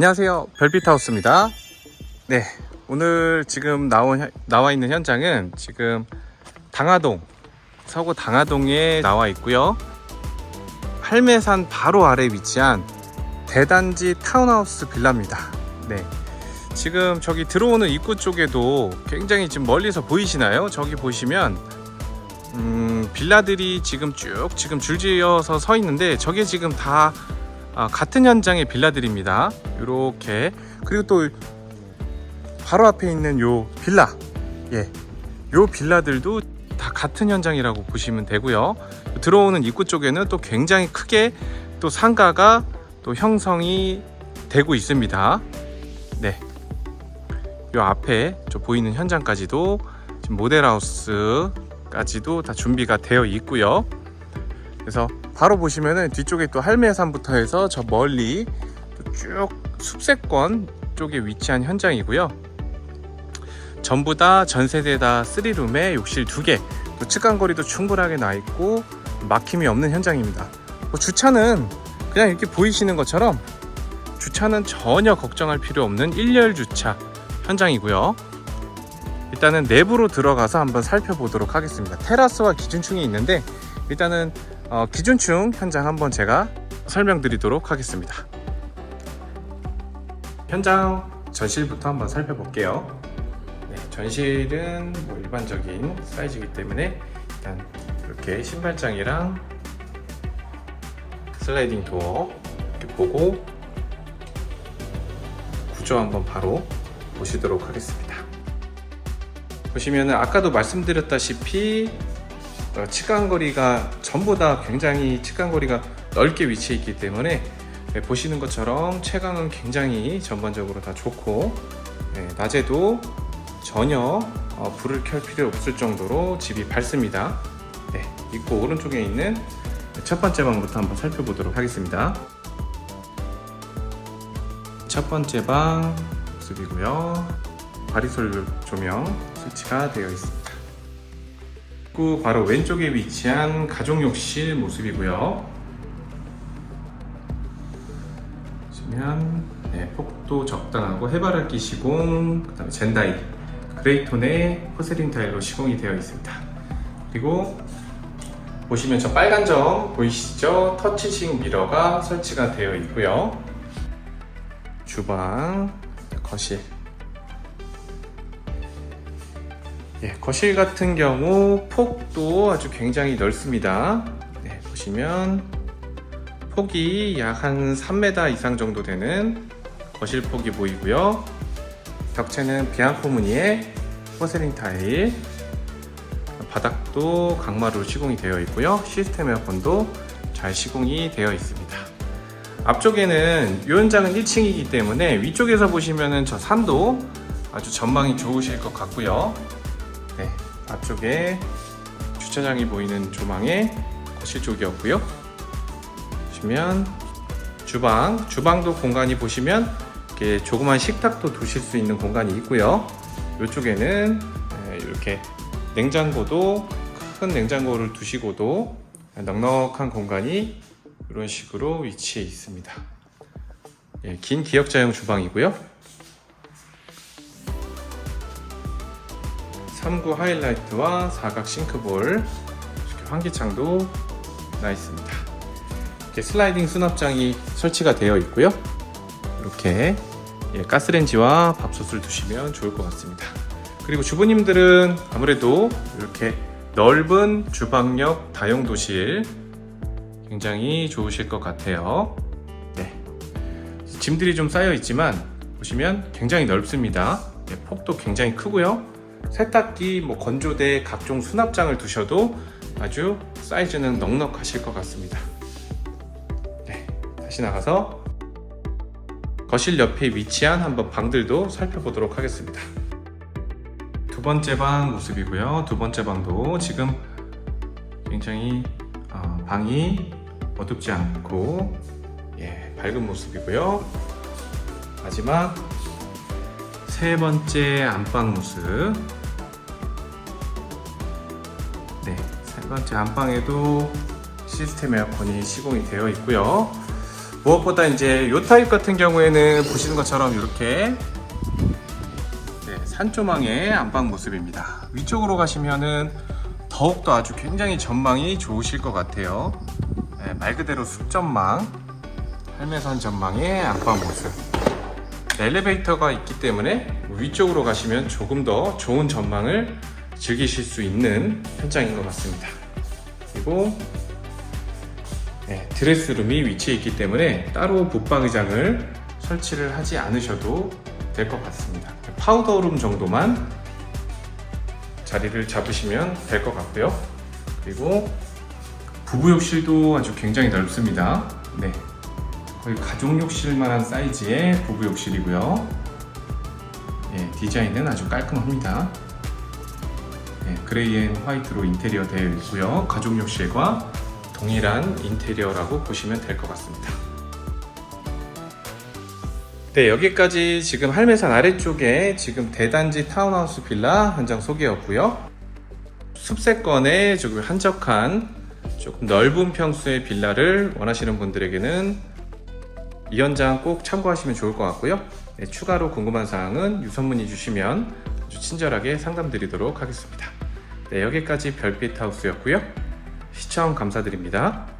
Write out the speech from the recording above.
안녕하세요. 별빛하우스입니다. 네, 오늘 지금 나온, 현- 나와 있는 현장은 지금 당하동, 서구 당하동에 나와 있고요. 할매산 바로 아래 위치한 대단지 타운하우스 빌라입니다. 네. 지금 저기 들어오는 입구 쪽에도 굉장히 지금 멀리서 보이시나요? 저기 보시면 음, 빌라들이 지금 쭉 지금 줄지어서 서 있는데 저게 지금 다 아, 같은 현장의 빌라들입니다. 이렇게 그리고 또 바로 앞에 있는 요 빌라, 예, 요 빌라들도 다 같은 현장이라고 보시면 되고요. 들어오는 입구 쪽에는 또 굉장히 크게 또 상가가 또 형성이 되고 있습니다. 네, 요 앞에 저 보이는 현장까지도 지금 모델하우스까지도 다 준비가 되어 있고요. 그래서 바로 보시면은 뒤쪽에 또 할매산부터 해서 저 멀리 또쭉 숲세권 쪽에 위치한 현장이고요. 전부 다 전세대 다 3룸에 욕실 2개, 또 측간거리도 충분하게 나 있고 막힘이 없는 현장입니다. 뭐 주차는 그냥 이렇게 보이시는 것처럼 주차는 전혀 걱정할 필요 없는 1열 주차 현장이고요. 일단은 내부로 들어가서 한번 살펴보도록 하겠습니다. 테라스와 기준층이 있는데 일단은 어, 기준층 현장 한번 제가 설명드리도록 하겠습니다. 현장 전실부터 한번 살펴볼게요. 네, 전실은 뭐 일반적인 사이즈이기 때문에 일단 이렇게 신발장이랑 슬라이딩 도어 이렇게 보고 구조 한번 바로 보시도록 하겠습니다. 보시면은 아까도 말씀드렸다시피 어, 측간거리가 전부 다 굉장히 측간거리가 넓게 위치해 있기 때문에 네, 보시는 것처럼 채광은 굉장히 전반적으로 다 좋고 네, 낮에도 전혀 어, 불을 켤 필요 없을 정도로 집이 밝습니다. 네, 입구 오른쪽에 있는 첫 번째 방부터 한번 살펴보도록 하겠습니다. 첫 번째 방 모습이고요. 바리솔 조명 설치가 되어 있습니다. 입구 바로 왼쪽에 위치한 가족욕실 모습이고요. 보시면 네, 폭도 적당하고 해바라기 시공, 그다음에 젠다이, 그레이톤의 포세린 타일로 시공이 되어 있습니다. 그리고 보시면 저 빨간 점 보이시죠? 터치식 미러가 설치가 되어 있고요. 주방, 거실. 예, 거실 같은 경우 폭도 아주 굉장히 넓습니다. 네, 보시면 폭이 약 한 3m 이상 정도 되는 거실 폭이 보이고요. 벽체는 비앙코 무늬의 포세린 타일, 바닥도 강마루로 시공이 되어 있고요. 시스템 에어컨도 잘 시공이 되어 있습니다. 앞쪽에는 이 현장은 1층이기 때문에 위쪽에서 보시면은 저 산도 아주 전망이 좋으실 것 같고요. 네, 앞쪽에 주차장이 보이는 조망의 거실 쪽이었고요. 보시면 주방, 주방도 공간이 보시면 이렇게 조그만 식탁도 두실 수 있는 공간이 있고요. 이쪽에는 네, 이렇게 냉장고도 큰 냉장고를 두시고도 넉넉한 공간이 이런 식으로 위치해 있습니다. 예, 긴 기역자형 주방이고요. 3구 하이라이트와 사각 싱크볼 환기창도 나 있습니다. 이렇게 슬라이딩 수납장이 설치가 되어 있고요. 이렇게 예, 가스렌지와 밥솥을 두시면 좋을 것 같습니다. 그리고 주부님들은 아무래도 이렇게 넓은 주방역 다용도실 굉장히 좋으실 것 같아요. 네. 짐들이 좀 쌓여 있지만 보시면 굉장히 넓습니다. 네, 폭도 굉장히 크고요. 세탁기, 뭐 건조대, 각종 수납장을 두셔도 아주 사이즈는 넉넉하실 것 같습니다. 네, 다시 나가서 거실 옆에 위치한 한번 방들도 살펴보도록 하겠습니다. 두 번째 방 모습이고요. 두 번째 방도 지금 굉장히 어, 방이 어둡지 않고 예, 밝은 모습이고요. 마지막 세 번째 안방 모습. 네, 세 번째 안방에도 시스템 에어컨이 시공이 되어 있고요. 무엇보다 이제 요 타입 같은 경우에는 보시는 것처럼 이렇게 네, 산조망의 안방 모습입니다. 위쪽으로 가시면은 더욱더 아주 굉장히 전망이 좋으실 것 같아요. 네, 말 그대로 숲 전망, 할매산 전망의 안방 모습. 네, 엘리베이터가 있기 때문에 위쪽으로 가시면 조금 더 좋은 전망을 즐기실 수 있는 현장인 것 같습니다. 그리고 네, 드레스룸이 위치해 있기 때문에 따로 붙박이장을 설치를 하지 않으셔도 될 것 같습니다. 파우더룸 정도만 자리를 잡으시면 될 것 같고요. 그리고 부부 욕실도 아주 굉장히 넓습니다. 네, 거의 가족 욕실만한 사이즈의 부부 욕실이고요. 예, 디자인은 아주 깔끔합니다. 예, 그레이 앤 화이트로 인테리어 되어 있고요. 가족 욕실과 동일한 인테리어라고 보시면 될 것 같습니다. 네, 여기까지 지금 할매산 아래쪽에 지금 대단지 타운하우스 빌라 현장 소개였고요. 숲세권에 조금 한적한 조금 넓은 평수의 빌라를 원하시는 분들에게는 이 현장 꼭 참고하시면 좋을 것 같고요. 네, 추가로 궁금한 사항은 유선문의 주시면 아주 친절하게 상담 드리도록 하겠습니다. 네, 여기까지 별빛 하우스였고요. 시청 감사드립니다.